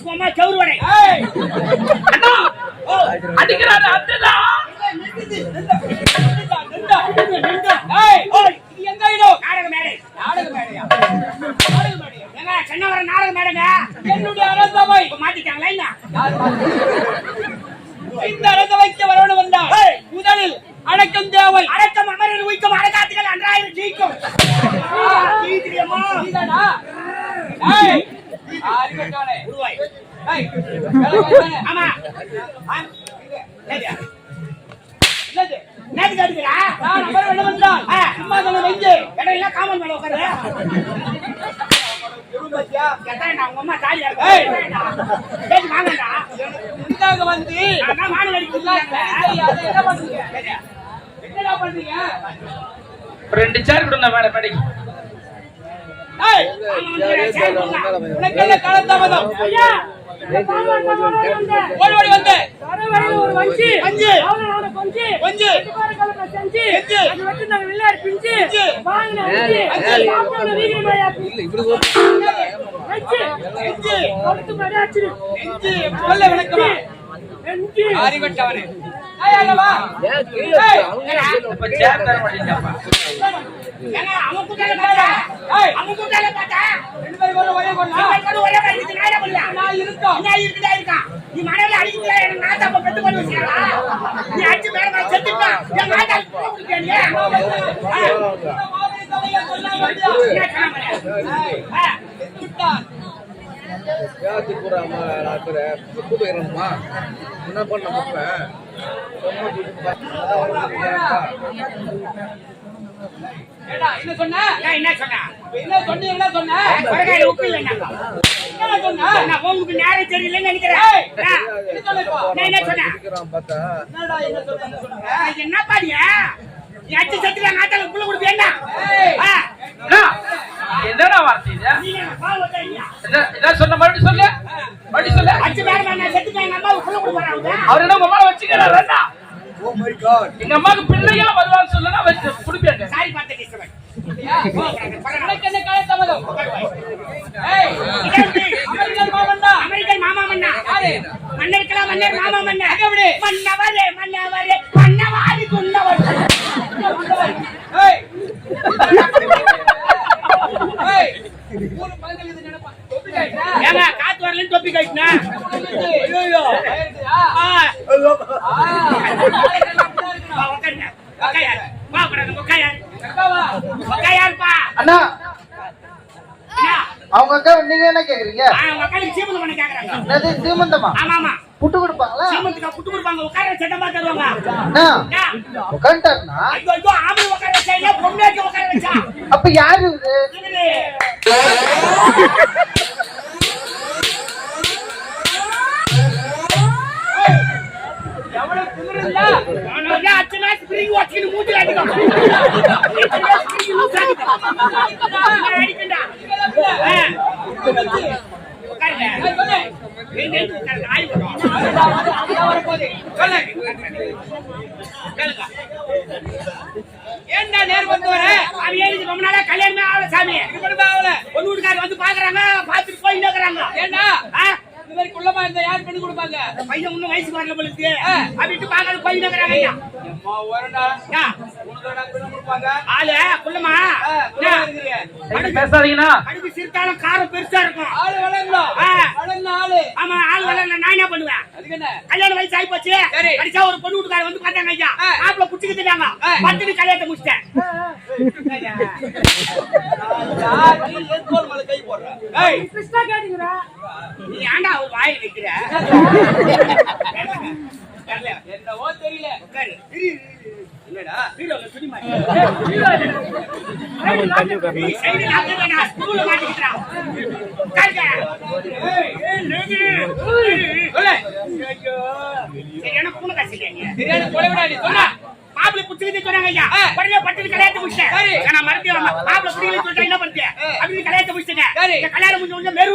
Mrs coma கௌரவனை அறிவட்டானே. உருவாய் ஏய், ஆமா நான் சும்மா இடம் எல்லாம் காமன் மேல உட்காரு வந்து என்ன ரெண்டு சேர் கொடுங்க மேடம் மேடைக்கு காலதாமதம்? ஓடி வந்து. ஒரு வஞ்சி. அவனோட கொஞ்சி கொஞ்சு. வெட்டுக்காரக்காரங்க செஞ்சு செஞ்சு. அது நாங்க பிஞ்சு. வாங்கின வஞ்சி அஞ்சு. நீ மணல அடிக்கிறா எனக்கு நாத்தா அப்ப பெத்து நீ அடிச்சு மேல மேல செத்துட்டா என் நாத்தா கூட நீ? என்ன ராத்திரி போயிடணுமா பண்ண என்ன சொன்ன? நான் என்ன சொன்னா? என்ன சொன்ன, என்ன சொன்ன? கொடகாயில உப்பு இல்லைன்னா என்ன சொன்ன? நான் உங்களுக்கு நேரம் தெரியலன்னு நினைக்கிறேன். ஏய், ஆ. என்ன சொன்ன? இப்போ? நான் என்ன சொன்னேன் என்ன பாடியா அடிச்சு செத்துல நாத்தால புள்ள கொடுப்பியா ஏய். ஆ. அண்ணா, என்னடா வார்த்தை இது? நீ என்ன பாவம் இல்லையா என்ன என்ன சொன்ன மறுபடியும் சொல்லு. மறுபடியும் சொல்லு. நான் செத்துட்டேன் புள்ள கொடுப்பாங்க அவர் என்ன உங்க வச்சுக்கிறாரு ஓ மை காட் எங்க அம்மாவுக்கு பிள்ளையா வருவான்னு சொல்லுனா வச்சு சாரி பார்த்து டிஸ்டர்பன்? ஏய், அமெரிக்கன் மாமா மன்னா யாரு? மன்னர் மாமா மன்னர் எங்க விடு? மன்னவரே மன்னவரே மன்னவாரி குன்னவர் ஏய். ஏய், ஊரு பக்கத்துல இது நினைப்பா. தொப்பி காய்ச்சா? ஏங்க காத்து வரலன்னு தொப்பி கட்டினா ஐயோ. ஆயிடுச்சா? ஆ ஆ. அண்ணா. அவங்க அக்கா நீங்க என்ன கேக்குறீங்க? ஆ உங்க சீமந்தம் பண்ண கேக்குறாங்க என்னது சீமந்தமா? ஆமா ஆமா புட்டு கொடுப்பாங்களா? சீமந்துக்கு புட்டு கொடுப்பாங்க உட்கார சட்டமா தருவாங்க அண்ணா என்ன? ஐயோ ஐயோ ஆம்பளை உட்கார வச்சா இல்ல பொண்ணாச்சு உட்கார வச்சா அப்ப யாரு இது? ஏன்டா நேர் வந்து வர? ஏறிது ரொம்ப நாளா கல்யாணமே ஆகல சாமி இது மட்டும் ஆகல. பொண்ணு வீட்டுக்காரர் வந்து பாக்குறாங்க பாத்துட்டு போய் இருக்கிறாங்க ஏன்டா? இந்த மாதிரி குள்ளமா இருந்தா யார் பெண்ணு கொடுப்பாங்க? பையன் இன்னும் வயசு வரல போலுக்கு. அப்படின்ட்டு பாக்காத போய் இருக்கிறாங்க ஐயா அம்மா, பெண்ணு கொடுப்பாங்க. ஆளு குள்ளமா காரம் பெருசா இருக்கும் ஆளு வளரணும். ஆ. வளர்ந்த ஆளு. ஆமா ஆள் வரல நான் என்ன பண்ணுவேன் அதுக்கு என்ன? கல்யாண வயசு ஆகி போச்சு சரி. கடிச்சா ஒரு பொண்ணு வீட்டுக்காரர் வந்து பார்த்தாங்க ஐயா ஆ. மாப்பிள்ள புடிச்சுக்கிட்டாங்க ஆ. பத்துக்கு கல்யாணத்தை முடிச்சிட்டேன் யார் நீ என் தோள் மேல கை போடுற? ஏய், நீ ஏன்டா அவர் வாயை வைக்கிற. என்னவோ தெரியல. உட்காரு. என்னடா? பீரோல துணி மாட்டி. நீ சைடுல அங்க வேணா, ஸ்டூல்ல மாட்டிக்கிட்டுடா. உட்காருங்க. ஏய், ஏய், நெகு. சொல்லு. ஐயோ. சரி, எனக்கு பூனை காசு இல்லையா நீ? பிரியாணி கொலை விடா நீ. சொன்னா. மாப்பிள்ளை புடிச்சுக்கிட்டு சொன்னாங்க ஐயா. ஆ. உடனே பட்டுன்னு கல்யாணத்தை முடிச்சிட்டேன். சரி. நான் மறுபடியும் புடிக்கலைன்னு சொல்லிட்டா என்ன பண்ணுறது? ஆ. அப்படின்னு கல்யாணத்தை முடிச்சிட்டேன். கல்யாணம் முடிஞ்ச உடனே மெரு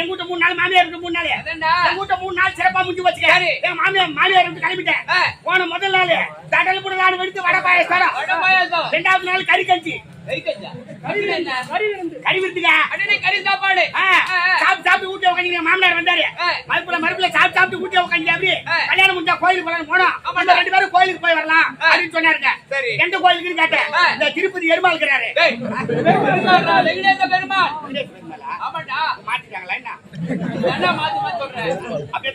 எங்க வீட்டு மூணு நாள் மாமியார் இருக்கு மூணு நாள். எங்க வீட்டு மூணு நாள் சிறப்பா முடிஞ்சு வச்சுக்க. என் மாமியார் மாமியார் இருந்து கிளம்பிட்டேன். போன முதல் நாள் தடல் புடலான்னு வெடித்து வடை பாயாசம். ரெண்டாவது நாள் கறி கஞ்சி. கை கஞ்சா. கறி? கறி அடடே, கறி சாப்பாடு. ஆ. ஆ, ஆ. அந்த மரத்துல சாப்பிட்டு சாப்பிட்டு ஊட்டி உட்காந்து அப்படி. கல்யாணம் முடிஞ்சா கோயிலுக்கு போலாம் போனோம். நம்ம ரெண்டு பேரும் கோயிலுக்கு போய் வரலாம். அப்படின்னு சொன்னாருங்க சரி. எந்த கோயிலுக்குன்னு கேட்டேன். இந்த திருப்பதி எருமாள் இருக்கிறாரு பெருமாள். ஆமாண்டா. மாத்திட்டாங்களா என்ன மாத்தி? அப்படியே.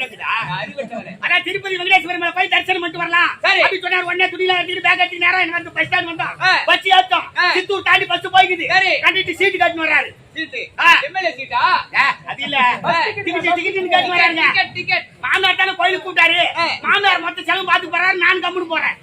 ஆனா திருப்பதி வெங்கடேஸ்வர மேல போய் தரிசனம் பண்ணிட்டு வரலாம். அப்படி சொன்னார் உடனே துணியில எடுத்துட்டு பேக் எடுத்து நேரா எனக்கு வந்து பஸ் ஸ்டாண்ட் வந்தோம். பஸ் ஏத்தோம். சித்தூர் தாண்டி பஸ் போய்க்குது. கண்டிட்டு சீட்டு கட்டின்னு வர்றாரு சீட்டு. ஆ. MLA சீட்டா? ஏ, அது இல்ல ஆ. டிக்கெட் டிக்கெட் கட்டி வராங்க டிக்கெட், டிக்கெட். மாமனார் தானே கோயிலுக்கு கூட்டாரு. மாமனார் மொத்த செலவு பாத்து போறாரு நான் கம்முன்னு போறேன்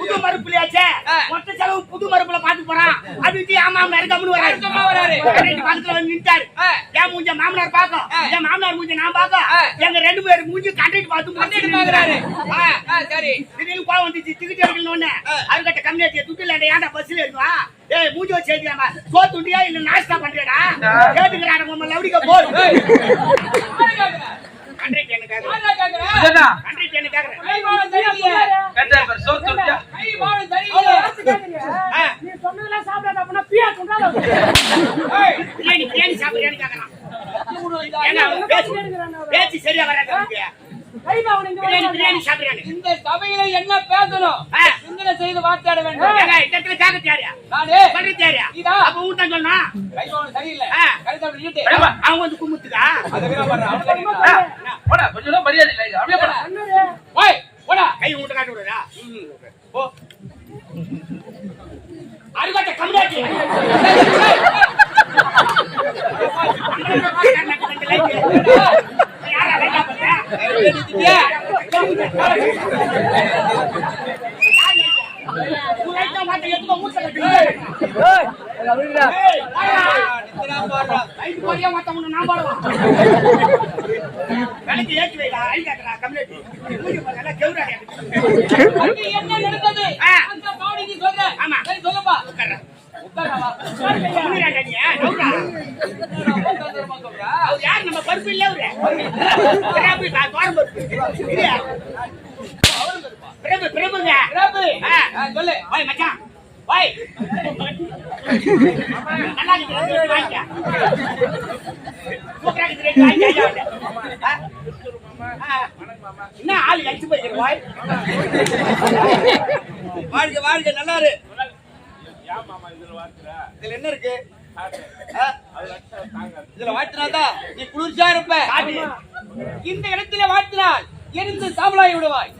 புது மறுப்புலயாச்சே. மொத்த செலவு புது மறுப்புல பாத்து போறான் அப்படின்னு ஆமா மாமனார் கம்முன்னு வராரு சும்மா வராரு. கரெக்ட் பக்கத்துல வந்து நின்ட்டாரு ஆ. என் மூஞ்ச மாமனார் பாக்கும். என் மாமனார் மூஞ்ச நான் பாக்கும். எங்க ரெண்டு பேரும் மூஞ்சி கண்டிட்டு பார்த்து கண்டிட்டு பாக்குறாரு. சரி. திடீர்னு கோவம் வந்துச்சு டிக்கெட் எடுக்கணும்னு அவர்கிட்ட கம்மி ஆச்சு துட்டு இல்ல ஏன்டா பஸ்ல இருக்குவா ஏய் மூஞ்சி வச்சு ஏத்தியாமா சோத்துண்டியா இல்ல நாஸ்டா பண்றியாடா? கேட்டுக்கிறாட உங்க லவுடிக்க கேக்குறா? கண்டிட்டு என்ன கேக்குறேன். கண்டிட்டு என்ன கேக்குறேன். கை வாழை தெரியலையே. கேட்டா பேர் கை இந்த பேச்சு சரியா வராது சபையில என்ன பேசணும். சிந்தனை செய்து வார்த்தையாட வேண்டும். இந்த இடத்துல தேரியா நானே தேரியா இதா. அப்ப தான் சொல்லணும் கை வாழை சரியில்லை. கை தப்பி. அடப்பா. அவன் வந்து கும்பிட்டுக்கா அதை வீணா பண்றான். அவன் கை ஆ, நின்னுட்டான். போடா கொஞ்சம் மரியாதை இல்லை இது. அப்படியே போடா ஓய், போடா. கை உண்டு காட்டு விடுறா போ அருகாட்ட கம்மியாச்சு யாரா லைட்டா பண்ற என்ன நடந்தது. அந்த பாவனைக்கு சொல்ற. ஆமா. சரி, சொல்லுப்பா. உட்கார்றா. யார் நம்ம பருப்பு இல்ல அவரு? பிரபு தோரம் பருப்பு. பிரபுங்க. சொல்லு. மச்சான். என்ன ஆளு கழிச்சு போயிருக்கிற ஓய் வாழ்க வாழ்க நல்லா இரு இதுல என்ன இருக்கு? இதுல வாழ்த்தினாதான் நீ குளிர்ச்சியா இருப்ப. இந்த இடத்துல வாழ்த்தினால் எரிந்து சாம்பலாகி விடுவாய்.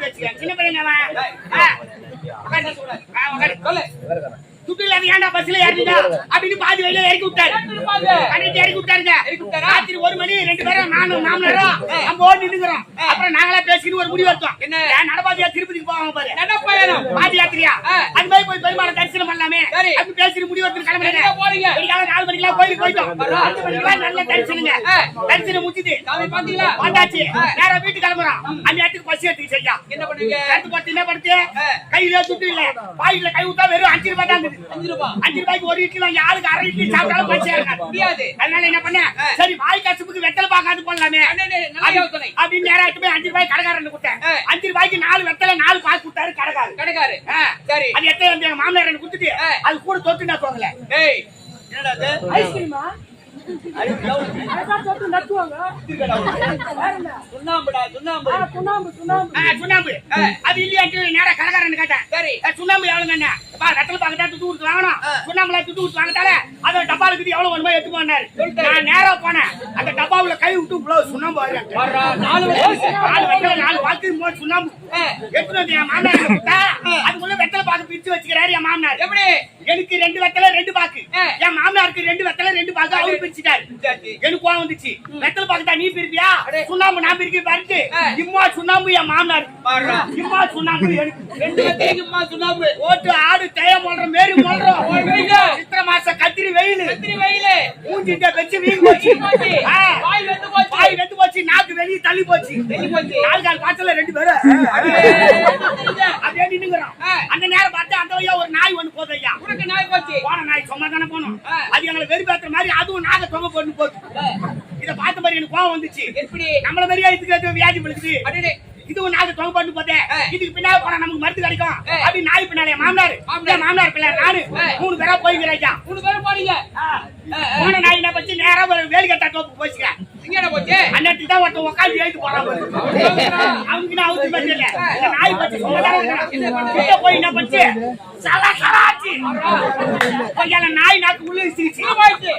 பேச்சுக்க? சின்ன பையன் அவன். ஆ. உட்காரு. ஆ, உட்காரு. சொல்லு. துட்டு இல்லாத ஏன்டா பஸ்ல ஏறினீங்க? அப்படின்னு பாதி வழியில இறக்கி விட்டாரு. கண்டிப்பா இறக்கி விட்டாருங்க. ராத்திரி ஒரு மணி ரெண்டு பேரும் நானும் மாமனாரும் நம்ம ஓடி நின்னுக்கிறோம். அப்புறம் நாங்களா பேசிக்கிட்டு ஒரு முடிவு எடுத்தோம். என்ன? ஏன் நடபாதையா திருப்பதிக்கு போவாங்க பாரு. என்ன பயணம்? பாதி யாத்திரையா? அது மாதிரி போய் பெருமாளை தரிசனம் பண்ணலாமே. அப்படி பேசிட்டு முடிவு எடுத்துட்டு கிளம்புறேங்க. போறீங்க? நாலு மணிக்கெல்லாம் கோயிலுக்கு போயிட்டோம். அஞ்சு மணிக்கெல்லாம் நல்ல தரிசனங்க. தரிசனம் முடிச்சுது. பாத்தீங்களா? வந்தாச்சு. நேரா வீட்டுக்கு கிளம்புறோம். அந்த இடத்துக்கு பஸ் ஏத்துக்கு சரியா. என்ன பண்ணுவீங்க? பத்து என்ன படுத்து? கையில துட்டு இல்ல. பாக்கெட்ல கை விட்டா வெறும் அஞ்சு ரூபாய் தான். அஞ்சு ரூபா. அஞ்சு ரூபாய்க்கு ஒரு இட்லி வாங்கி ஆளுக்கு அரை இட்லி சாப்பிட்டாலும். முடியாது. அதனால என்ன பண்ணேன்? ஆ. சரி வாய் கசுப்புக்கு வெத்தலை பாக்காது போடலாமே. அப்படின்னு நேரா எடுத்து போய் அஞ்சு ரூபாய் கடைக்காரன் கொடுத்தேன். அஞ்சு ரூபாய்க்கு நாலு வெத்தலை நாலு பாக்கு கொடுத்தாரு கடைக்காரர் கடைக்காரு. ஆ. சரி. அது எத்தனை மாமனார் கொடுத்துட்டு. அது கூட தொட்டு நான் போகல ஏய், என்னடா இது? சுண்ணாம்புடா, சுண்ணாம்பு. ஆ, சுண்ணாம்பு ஆ. அது இல்லையாட்டு நேரா கடைக்காரன் கேட்டேன் சரி. சுண்ணாம்பு எவ்வளவு என்ன பா ரத்தல பாக்கட்டா துட்டு கொடுத்து வாங்கணும் ஆ. சுண்ணாம்புல துட்டு கொடுத்து வாங்கட்டால அதோட டப்பாலுக்கு எவ்வளவு வேணுமோ எடுத்து போனாரு சொல்லிட்டாரு. நான் நேரா போனேன் அந்த டப்பாவுல கை விட்டு இவ்வளவு சுண்ணாம்பு வரேன் நாலு நாலு வெத்தலை நாலு பாக்கு மூணு சுண்ணாம்பு ஆ. எடுத்துட்டு வந்து என் மாமனார் அதுக்குள்ள வெத்தலை பாக்கு பிரிச்சு வச்சுக்கிறாரு என் மாமனார் எப்படி? எனக்கு ரெண்டு வெத்தலை ரெண்டு பாக்கு. என் மாமனாருக்கு ரெண்டு வெத்தலை ரெண்டு பாக்கு அவரு பிரிச்சுட்டாரு. எனக்கு கோவம் வந்துச்சு வெத்தலை பாக்கு தான் நீ பிரிப்பியா. சுண்ணாம்பு நான் பிரிக்க பாருட்டு. இம்மா சுண்ணாம்பு என் மாமனார். இம்மா சுண்ணாம்பு எனக்கு ரெண்டு வெத்தலைக்கும்மா சுண்ணாம்பு. ஓட்டு ஆடு தேய மோல்ற மேரி வெயிலு. சித்திர மாச கத்திரி வெயில் கத்திரி வெயிலு. மூஞ்சிட்ட வச்சு வீங்கி போச்சு. வாய் வெந்து போச்சு. வாய் வெந்து போச்சு நாக்கு வெளியே தள்ளி போச்சு. நாலு கால் காய்ச்சல ரெண்டு பேரும் அப்படியே நின்னுங்கிறோம். அந்த நேரம் பார்த்து அந்த வழியா ஒரு நாய் ஒண்ணு போகுது உனக்கு நாய் போச்சு. போன நாய் சும்மா தானே போனோம். அது எங்களை வெறுப்பேத்துற மாதிரி அதுவும் நாக தொங்க போட்டு போகுது இத பார்த்த மாதிரி எனக்கு கோவம் வந்துச்சு. எப்படி? நம்மள மாதிரியே இதுக்கு வியாதி அடடே. இதுவும் நாக்கு தொங்க போட்டு பார்த்தேன் ஆ. இதுக்கு பின்னால போனா நமக்கு மருந்து கிடைக்கும். அப்படி நாய் பின்னாலே மாமனார். மாமனார். பிள்ளை நானு. மூணு பேரா போய்க்கிறாச்சா மூணு பேரும் போனீங்க. போன நாய் என்ன பச்சு? நேரா ஒரு வேலி கட்டா தோப்பு போச்சுக்க என்ன போச்சு? அன்னைக்கு தான் ஒருத்தன் உட்காந்து எழுதி போறான் பத்தி இல்ல. இந்த நாய் இருக்கிறான். கிட்ட போய் என்ன பச்சு? சலா சலாச்சு. பையன் நாய் நாக்கு உள்ள போயிடுச்சு.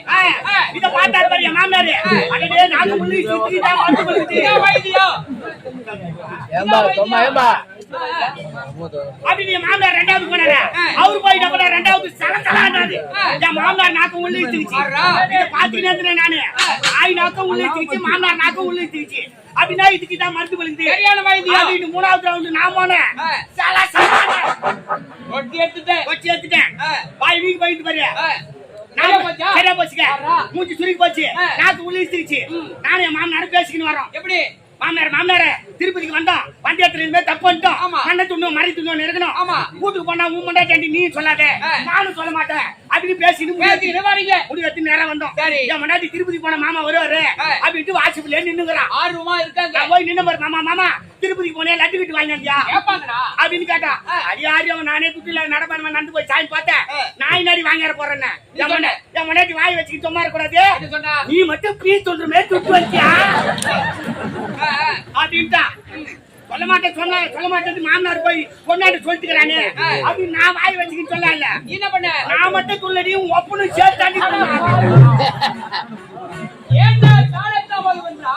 இத பார்த்தாரு பாரு என் மாமனாரு. அடடே நாக்கு உள்ள இசிச்சு தான் வந்து இதான் வைத்தியம் ஏம்பா தொம்மா ஏம்பா. அப்படி நீ மாமனார் ரெண்டாவது போனாரு. அவரு போயிட்ட கூட ரெண்டாவது சலசலாண்டாது என் மாமனார் நாக்கு உள்ள இசிச்சு இத பாத்தீங்கன்னா நானு. நாக்கும் உள்ள மாமனார் நாக்கும் உள்ள இசிச்சு அப்படின்னா இதுக்கு தான் மருந்து பழுகுது சரியான வைத்தியம். அப்படின்னு மூணாவது ரவுண்டு நான் போனேன். எடுத்துட்டேன். எடுத்துட்டேன். போயிட்டு பாரு. சரியா ஆறா. மூஞ்சி சுருக்கி போச்சு. நாக்கு உள்ளிச்சிருச்சு நானும் என் மாமனாரும் பேசிக்கின்னு வரோம். எப்படி? மாமனார் மாமனார் திருப்பதிக்கு வந்தோம். பஞ்சாயத்துல இனிமே தப்பு பண்ணிட்டோம். மண்ணை துண்ணும் மறை துண்ணும் இருக்கணும். ஆமா. வீட்டுக்கு போனா உன் மண்டா கேண்டி நீ சொல்லாத. நானும் சொல்ல மாட்டேன். அப்படின்னு பேசிட்டு பேசிக்கிட்டு வரீங்க. முடி நேரம் வந்தோம். சரி. என் மண்டாட்டி திருப்பதி போன மாமா வருவாரு. அப்படின்ட்டு வாட்ஸ்அப்ல நின்னுங்கிறான் ஆர்வமா இருக்காங்க. போய் நின்னு பாரு மாமா மாமா திருப்பதிக்கு போனே லட்டு கிட்டு வாங்கியா அப்படின்னு கேட்டா ஆ. அது யாரு அவன் நானே குட்டில நடப்பான நடந்து போய் சாமி பார்த்தேன். நாய் நாடி வாங்கிற போறேன்னு? என் முன்னாடி வாய் வச்சுக்கிட்டு சும்மா இருக்கக்கூடாது. நீ மட்டும் ப்ளீஸ் சொல்ற மாதிரி துட்டு வச்சியா? ஆ, ஆ. அப்படின்ட்டா சொல்ல மாட்டேன் சொன்ன சொல்ல மாட்டேன் மாமனார் போய் கொண்டாடி சொல்லிட்டுக்கிறானே. ஆ. அப்படின்னு நான் வாய் வச்சுக்கிட்டு சொல்லல. என்ன பண்ண? நான் மட்டும் சொல்லடி உன் ஒப்பனும் சேர்த்தாண்டி ஏன்டா காலத்தா போய் வந்தா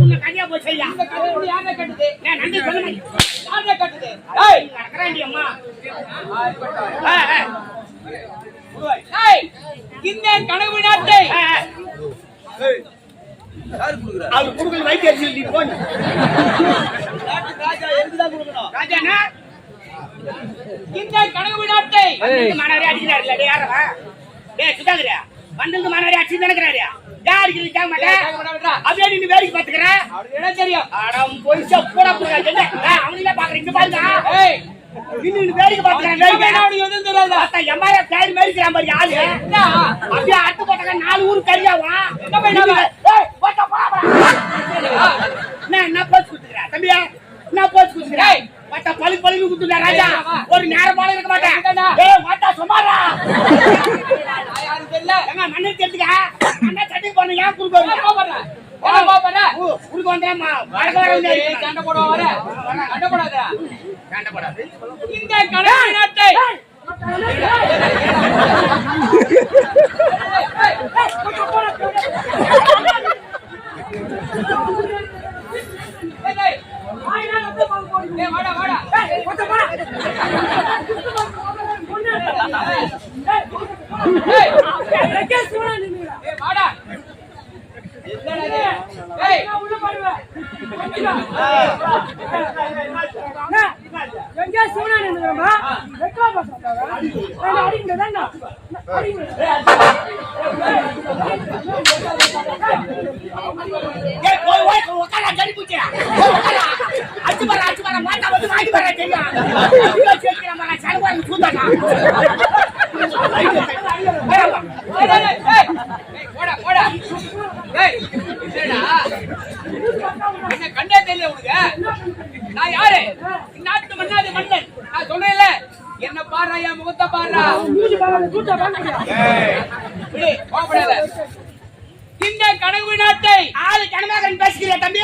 இந்த கட்டுறது யாரை கட்டுது? நான் நன்றி சொல்ல மாட்டேன். யாரை கட்டுது? ஏய்! நடக்கிறாண்டி அம்மா ஆ, ஆ. ஏய் இந்த கனவு நாட்டை ஆ, ஆ. குடுக்கல் வைத்தியர் நீ போன் ராஜாண்ணா இந்த கனவு நாட்டை மாணவரே அடிக்கிறாருல டேய் யாரவா? சுதாகரியா மாணவரே அடிச்சு யார் கேட்க மாட்டேன் அப்படியே வேடிக்கை அவருக்கு என்ன தெரியும்? அடம் பொய்சா போடா பாக்குறேன் இங்க பாருங்க வேடிக்கை பாத்துக்கிறேன் என்ன வேடிக்கை. அவனுக்கு எதுவும் தெரியாதா பார்த்தா எம்மாயா பேர் என்ன அப்படியே அட்டு போட்டாங்க நாலு ஊரு கரியாவா என்ன பண்ணாம? போடா என்ன போச்சு குத்துக்கிறா தம்பியா என்ன போச்சு குத்துக்கிறா ஏய். பார்த்தா பழு பழுகு குத்துடா ராஜா. ஒரு நேரம் போல இருக்க மாட்டேன். ஏய் மாட்டா சுமாரா நான் எங்க மண்ணை தெரிஞ்சுக்க அண்ணா சட்டி போன ஏன் குறுக்க ஊ, குறுக்க வந்தா வடக்க வர சண்டை போட வர சண்டை போடாத சண்டை போடாது இந்த நாட்டை ஏய், ஏய், ஏய், வாடா, வாடா. ஏய், ஏய், வாடா. என்னடா இது? ஏய், எங்க சிவனா நின்னுக்கிறோமா வெக்கமா பேசுறாங்க அடிங்க தாங்க அடிங்க ஏய் போய் போய் உட்கார ஜடி பூச்சியா? அச்சு பாரு அச்சு பாரு மாட்டா வந்து வாங்கி பாரு தெரியும் ஐயோ சேர்க்கிற மாதிரி சரவாங்க சூதாடா ஏய், ஏய், ஏய், ஏய், போடா, போடா. ஏய், என்னடா? என்ன கண்ணே தெரியல உனக்கு நான் யாரு இந்நாட்டு மன்னாதி மன்னன் நான் சொல்றேன்ல என்ன பாரு என் முகத்தை பாரு மூஞ்சி பாருங்க கூட்ட பாருங்க விடு, கோபப்படாத. இந்த கனவு நாட்டை ஆளு கனமாகன் பேசுகிறியா தம்பி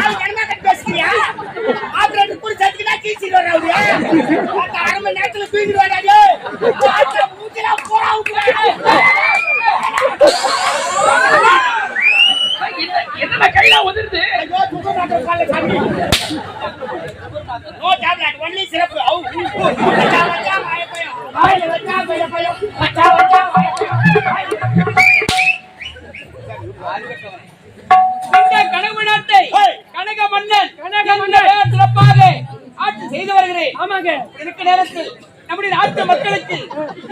ஆளு கனமாகன் பேசுகிறியா ஆத்திரத்து குறி சத்துக்கிட்டா கீச்சிட்டு வர அவரு அரை மணி நேரத்துல தூங்கிட்டு வராது ஆச்சா மூச்சில என்ன கையில உதிருது நோ டேப்லெட் ஒன்லி சிறப்பு இந்த கனவு நாட்டை. கனக மன்னன் கனக மன்னன் சிறப்பாக ஆட்சி செய்து வருகிறேன் ஆமாங்க இருக்க நேரத்தில் நம்முடைய நாட்டு மக்களுக்கு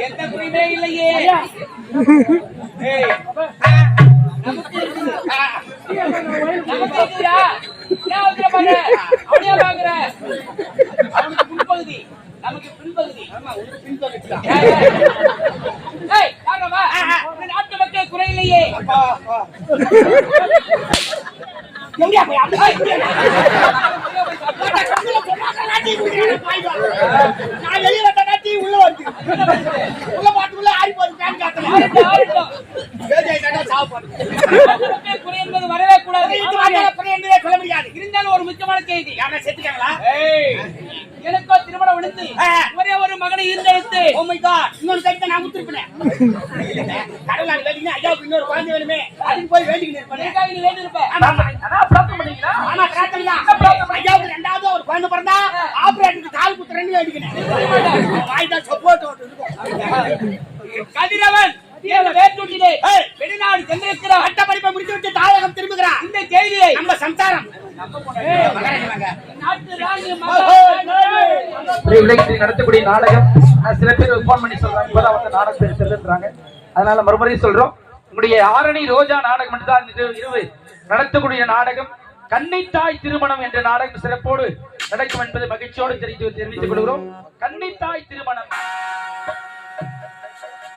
எந்த குறைவே இல்லையே நமக்கு இருக்குது. அப்படியே பாக்குற? அவனுக்கு பின்பகுதி நமக்கு பின்பகுதி குறையிலையே. எங்கயா போய் கதிரவன் வேட்டூட்டிலே வெளிநாடு சென்றிருக்கிறார் பட்டப்படிப்பை முடித்துவிட்டு தாயகம் திரும்புகிறார். இந்த செய்தியை நம்ம சம்சாரம். நடத்தக்கூடிய நாடகம். சில பேர் போன் பண்ணி சொல்றாங்க. வந்து நாடகம் எடுத்துறாங்க அதனால மறுபடியும் சொல்றோம். உங்களுடைய ஆரணி ரோஜா நாடகம் தான் இரவு நடத்தக்கூடிய நாடகம். கன்னித்தாய் திருமணம் என்ற நாடகம் சிறப்போடு நடக்கும் என்பதை மகிழ்ச்சியோடு தெரிவித்துக் கொள்கிறோம். கன்னித்தாய் திருமணம்.